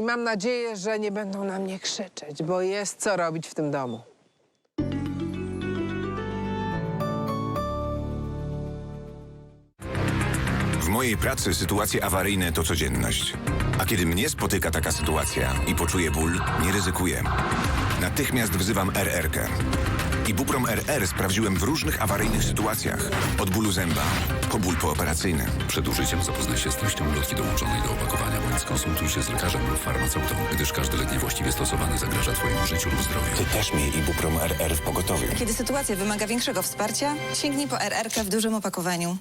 I mam nadzieję, że nie będą na mnie krzyczeć, bo jest co robić w tym domu. W mojej pracy sytuacje awaryjne to codzienność. A kiedy mnie spotyka taka sytuacja i poczuję ból, nie ryzykuję. Natychmiast wzywam RRK. Ibuprom RR sprawdziłem w różnych awaryjnych sytuacjach. Od bólu zęba po ból pooperacyjny. Przed użyciem zapoznaj się z treścią ulotki dołączonej do opakowania bądź skonsultuj się z lekarzem lub farmaceutą, gdyż każdy lek niewłaściwie stosowany zagraża Twojemu życiu lub zdrowiu. Ty też miej Ibuprom RR w pogotowiu. Kiedy sytuacja wymaga większego wsparcia, sięgnij po RRK w dużym opakowaniu.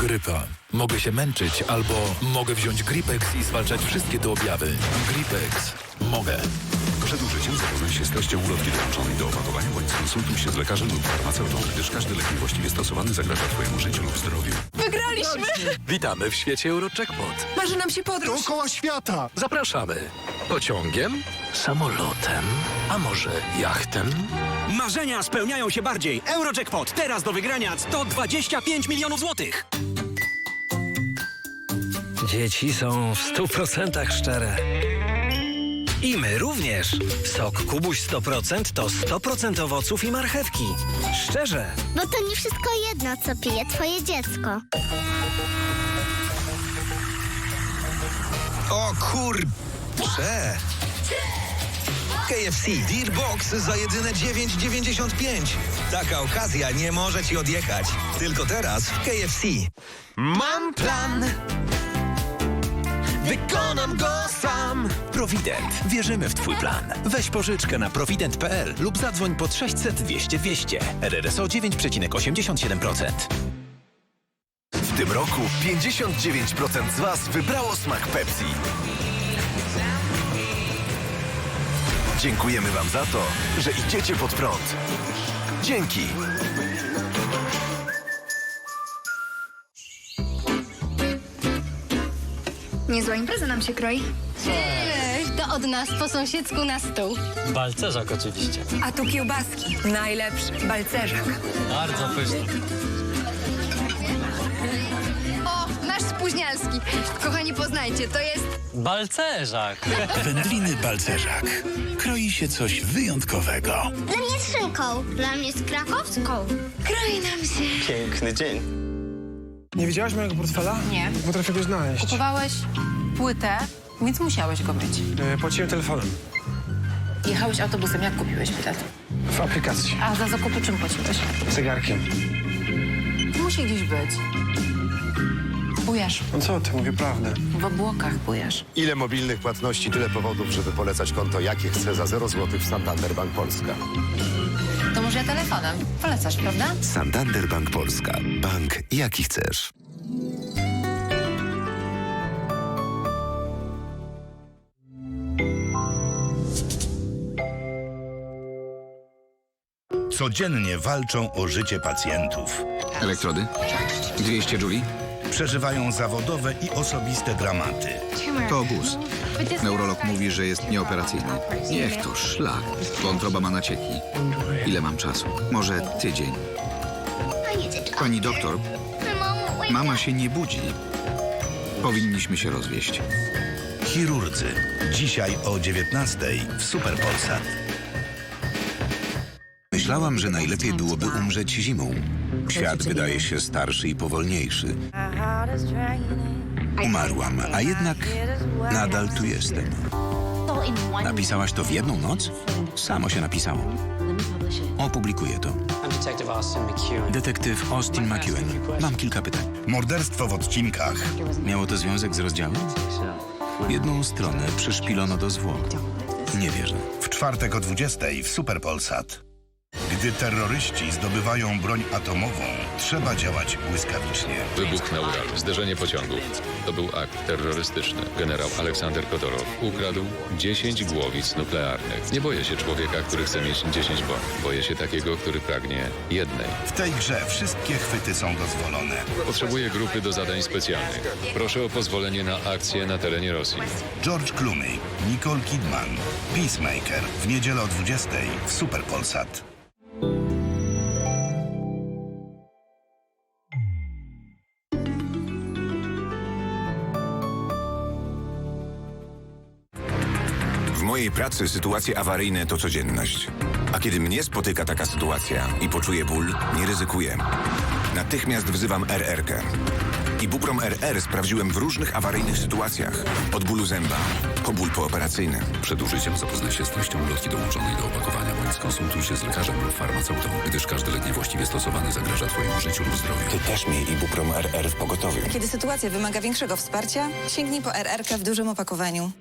Grypa. Mogę się męczyć albo mogę wziąć Gripex i zwalczać wszystkie te objawy. Gripex. Mogę. Przed użyciem zapoznaj się z treścią ulotki dołączonej do opakowania bądź skonsultuj się z lekarzem lub farmaceutą, gdyż każdy lek niewłaściwie stosowany zagraża Twojemu życiu lub zdrowiu. Wygraliśmy! Witamy w świecie Eurojackpot. Marzy nam się podróż. Dookoła świata! Zapraszamy. Pociągiem? Samolotem? A może jachtem? Marzenia spełniają się bardziej. Eurojackpot teraz do wygrania 125 milionów złotych. Dzieci są w stu procentach szczere. I my również. Sok Kubuś 100% to 100% owoców i marchewki. Szczerze. Bo to nie wszystko jedno, co pije twoje dziecko. O kur... Prze. KFC Deal Box za jedyne 9,95. Taka okazja nie może ci odjechać. Tylko teraz w KFC. Mam plan. Wykonam go sam. Provident. Wierzymy w Twój plan. Weź pożyczkę na provident.pl lub zadzwoń pod 600 200 200. RRSO 9,87%. W tym roku 59% z Was wybrało smak Pepsi. Dziękujemy Wam za to, że idziecie pod prąd. Dzięki! Niezła impreza nam się kroi. To od nas po sąsiedzku na stół. Balcerzak oczywiście. A tu kiełbaski. Najlepszy. Balcerzak. Bardzo pyszny. O, nasz spóźnialski. Kochani, poznajcie, to jest... Balcerzak. Wędliny Balcerzak. Kroi się coś wyjątkowego. Dla mnie z szynką. Dla mnie z krakowską. Kroi nam się. Piękny dzień. Nie widziałaś mojego portfela? Nie. Potrafię go znaleźć. Kupowałeś płytę, więc musiałeś go mieć. E, Płaciłem telefonem. Jechałeś autobusem, jak kupiłeś bilet? W aplikacji. A za zakupy czym płaciłeś? Zegarkiem. Musi gdzieś być. Bujasz. No co ty, mówię prawdę. W obłokach bujasz. Ile mobilnych płatności, tyle powodów, żeby polecać konto jakie chcę za 0 zł w Santander Bank Polska. To może ja telefonem. Polecasz, prawda? Santander Bank Polska. Bank jaki chcesz. Codziennie walczą o życie pacjentów. Elektrody? 200 Julie? Przeżywają zawodowe i osobiste dramaty. To obóz. Neurolog mówi, że jest nieoperacyjny. Niech to szlak. Wątroba ma nacieki. Ile mam czasu? Może tydzień. Pani doktor, mama się nie budzi. Powinniśmy się rozwieść. Chirurdzy. Dzisiaj o 19:00 w Superpolsat. Myślałam, że najlepiej byłoby umrzeć zimą. Świat wydaje się starszy i powolniejszy. Umarłam, a jednak nadal tu jestem. Napisałaś to w jedną noc? Samo się napisało. Opublikuję to. Detektyw Austin McEwen. Mam kilka pytań. Morderstwo w odcinkach. Miało to związek z rozdziałem? Jedną stronę przyszpilono do zwłok. Nie wierzę. W czwartek o 20:00 w Superpolsat. Gdy terroryści zdobywają broń atomową, trzeba działać błyskawicznie. Wybuch na Uralu, zderzenie pociągu. To był akt terrorystyczny. Generał Aleksander Kodorow ukradł 10 głowic nuklearnych. Nie boję się człowieka, który chce mieć 10 bomb. Boję się takiego, który pragnie jednej. W tej grze wszystkie chwyty są dozwolone. Potrzebuję grupy do zadań specjalnych. Proszę o pozwolenie na akcję na terenie Rosji. George Clooney, Nicole Kidman, Peacemaker w niedzielę o 20:00 w Superpolsat. Mojej pracy sytuacje awaryjne to codzienność. A kiedy mnie spotyka taka sytuacja i poczuję ból, nie ryzykuję. Natychmiast wzywam RRK. Ibuprom RR sprawdziłem w różnych awaryjnych sytuacjach. Od bólu zęba po ból pooperacyjny. Przed użyciem zapoznaj się z treścią ulotki dołączonej do opakowania bądź skonsultuj się z lekarzem lub farmaceutą, gdyż każdy lek niewłaściwie stosowany zagraża Twojemu życiu lub zdrowiu. Ty też miej Ibuprom RR w pogotowiu. Kiedy sytuacja wymaga większego wsparcia, sięgnij po RRK w dużym opakowaniu.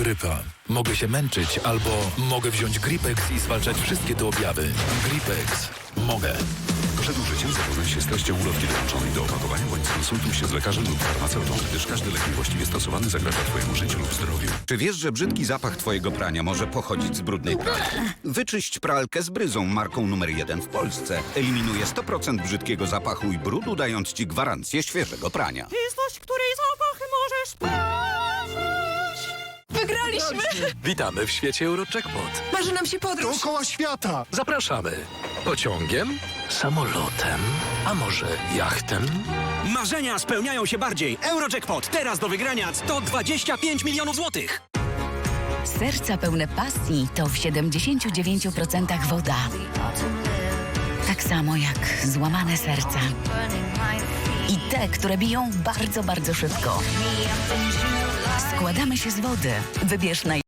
Grypa. Mogę się męczyć albo mogę wziąć Gripex i zwalczać wszystkie te objawy. Gripex. Mogę. Przed użyciem zapoznaj się z treścią ulotki dołączonej do opakowania bądź skonsultuj się z lekarzem lub farmaceutą, gdyż każdy lek niewłaściwie stosowany zagraża Twojemu życiu lub zdrowiu. Czy wiesz, że brzydki zapach twojego prania może pochodzić z brudnej pralki? Wyczyść pralkę z bryzą marką numer jeden w Polsce. Eliminuje 100% brzydkiego zapachu i brudu, dając ci gwarancję świeżego prania. Witamy w świecie Eurojackpot. Marzy nam się podróż. Dookoła świata. Zapraszamy. Pociągiem, samolotem, a może jachtem? Marzenia spełniają się bardziej. Eurojackpot teraz do wygrania 125 milionów złotych. Serca pełne pasji to w 79% woda. Tak samo jak złamane serca. I te, które biją bardzo, bardzo szybko. Składamy się z wody. Wybierz naj